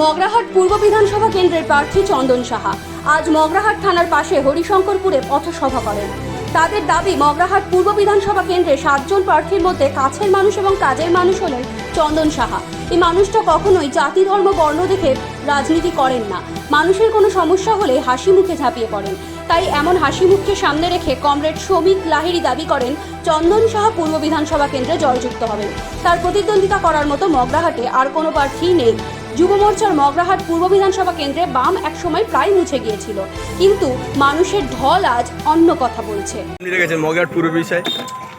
মগরাহাট পূর্ব বিধানসভা কেন্দ্রের প্রার্থী চন্দন সাহা। আজ মগরাহাট থানার পাশে হরিশঙ্করপুরে পথসভা করেন। তাদের দাবি, মগরাহাট পূর্ব বিধানসভা কেন্দ্রে সাতজন প্রার্থীর মধ্যে কাছের মানুষ এবং কাজের মানুষ হলেন চন্দন সাহা। এই মানুষটা কখনোই জাতি, ধর্ম, বর্ণ দেখে রাজনীতি করেন না। মানুষের কোনো সমস্যা হলে হাসি মুখে ঝাঁপিয়ে পড়েন। তাই এমন হাসি মুখকে সামনে রেখে কমরেড শ্রমিক লাহিড়ি দাবি করেন, চন্দন সাহা পূর্ব বিধানসভা কেন্দ্রে জয়যুক্ত হবেন। তার প্রতিদ্বন্দ্বিতা করার মতো মগরাহাটে আর কোনো প্রার্থী নেই। যুব মোর্চার মগরাহাট পূর্ব বিধানসভা কেন্দ্রে বাম একসময় প্রায় মুছে গিয়েছিল। কিন্তু মানুষের ঢল আজ অন্য কথা বলছে। আপনি রেখেছেন পূর্ব বিষয়।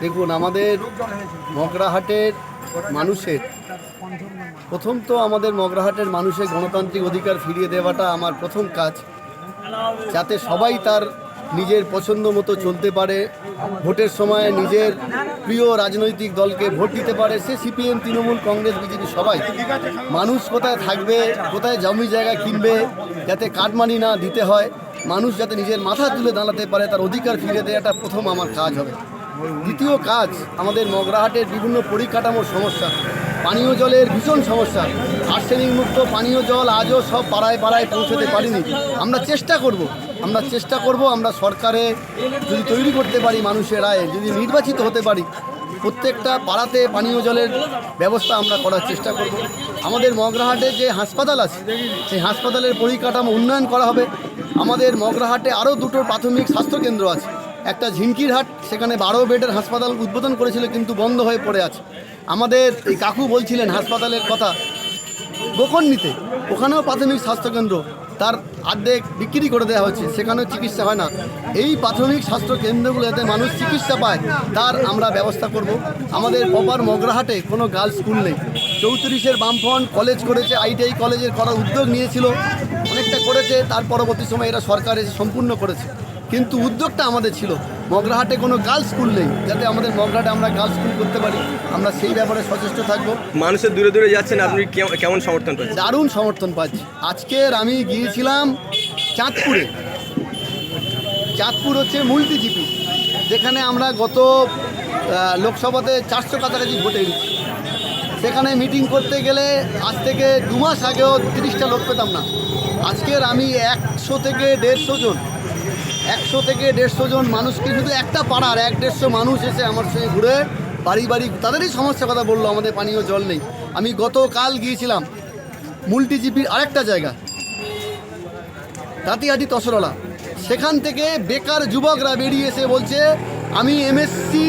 দেখুন আমাদের মগরাহাটের মানুষের প্রথম তো আমাদের মগরাহাটের মানুষের গণতান্ত্রিক অধিকার ফিরিয়ে দেওয়াটা আমার প্রথম কাজ। যাতে সবাই তার নিজের পছন্দ মতো চলতে পারে, ভোটের সময় নিজের প্রিয় রাজনৈতিক দলকে ভোট দিতে পারে, সে সিপিএম, তৃণমূল, কংগ্রেস, বিজেপি সবাই। মানুষ কোথায় থাকবে, কোথায় জমি জায়গা কিনবে, যাতে কাটমানি না দিতে হয়, মানুষ যাতে নিজের মাথা তুলে দাঁড়াতে পারে, তার অধিকার ফিরে দেওয়াটা প্রথম আমার কাজ হবে। দ্বিতীয় কাজ, আমাদের মগরাহাটের বিভিন্ন পরিকাঠামোর সমস্যা। পানীয় জলের ভীষণ সমস্যা। আর্সেনিক মুক্ত পানীয় জল আজও সব পাড়ায় পাড়ায় পৌঁছতে পারিনি। আমরা চেষ্টা করব, আমরা চেষ্টা করব, আমরা সরকারে যদি তৈরি করতে পারি মানুষের রায়ে, যদি নির্বাচিত হতে পারি, প্রত্যেকটা পাড়াতে পানীয় জলের ব্যবস্থা আমরা করার চেষ্টা করব। আমাদের মগরাহাটে যে হাসপাতাল আছে, সেই হাসপাতালের পরিকাঠামো উন্নয়ন করা হবে। আমাদের মগরাহাটে আরও দুটো প্রাথমিক স্বাস্থ্যকেন্দ্র আছে। একটা ঝিঙ্কিরহাট সেখানে বারো বেডের হাসপাতাল উদ্বোধন করেছিল, কিন্তু বন্ধ হয়ে পড়ে আছে। আমাদের এই কাকু বলছিলেন হাসপাতালের কথা, গোকর্ণিতে, ওখানেও প্রাথমিক স্বাস্থ্যকেন্দ্র, তার আর্ধেক বিক্রি করে দেওয়া হচ্ছে সেখানেও চিকিৎসা হয় না। এই প্রাথমিক স্বাস্থ্য কেন্দ্রগুলো যাতে মানুষ চিকিৎসা পায়, তার আমরা ব্যবস্থা করব। আমাদের পপার মগরাহাটে কোনো গার্লস স্কুল নেই। চৌত্রিশের বামফ্রন্ট কলেজ করেছে, আইটিআই কলেজের করার উদ্যোগ নিয়েছিল, অনেকটা করেছে, তার পরবর্তী সময় এরা সরকার এসে সম্পূর্ণ করেছে। কিন্তু উদ্যোগটা আমাদের ছিল। মগরাহাটে কোনো গার্লস স্কুল নেই। যাতে আমাদের মগরাহাটে আমরা গার্লস স্কুল করতে পারি আমরা সেই ব্যাপারে সচেষ্ট থাকব। মানুষের দূরে দূরে যাচ্ছেন আপনি কেমন- সমর্থন পাচ্ছেন? দারুণ সমর্থন পাচ্ছি। আজকের আমি গিয়েছিলাম চাঁদপুরে। চাঁদপুর হচ্ছে মুলটিজিপি যেখানে আমরা গত লোকসভাতে চারশো কাছাকাছি ভোটে এনেছি। সেখানে মিটিং করতে গেলে আজ থেকে দু মাস আগেও তিরিশটা লোক পেতাম না। আজকের আমি একশো থেকে দেড়শো জন একশো থেকে দেড়শো জন মানুষকে শুধু একটা পাড়ার এক দেড়শো মানুষ এসে আমার সঙ্গে ঘুরে বাড়ি বাড়ি তাদেরই সমস্যার কথা বলল, আমাদের পানীয় জল নেই। আমি গতকাল গিয়েছিলাম মুলটিজিপির আরেকটা জায়গা তাঁতিহাটি তসরলা। সেখান থেকে বেকার যুবকরা বেরিয়ে এসে বলছে, আমি এমএসসি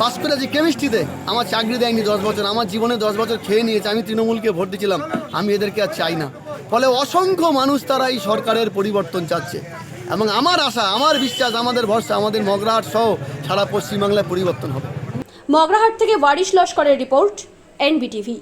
পাস করে আছি কেমিস্ট্রিতে আমার চাকরি দেয়নি দশ বছর, আমার জীবনে দশ বছর খেয়ে নিয়েছে, আমি তৃণমূলকে ভোট দিয়েছিলাম। আমি এদেরকে আর চাই না। ফলে অসংখ্য মানুষ তারা এই সরকারের পরিবর্তন চাচ্ছে। এবং আমার আশা, আমার বিশ্বাস, আমাদের ভরসা, আমাদের মগরাহাট সহ সারা পশ্চিমবাংলায় পরিবর্তন হবে। মগরাহাট থেকে ওয়ারিশ লস্করের রিপোর্ট, এনবিটিভি।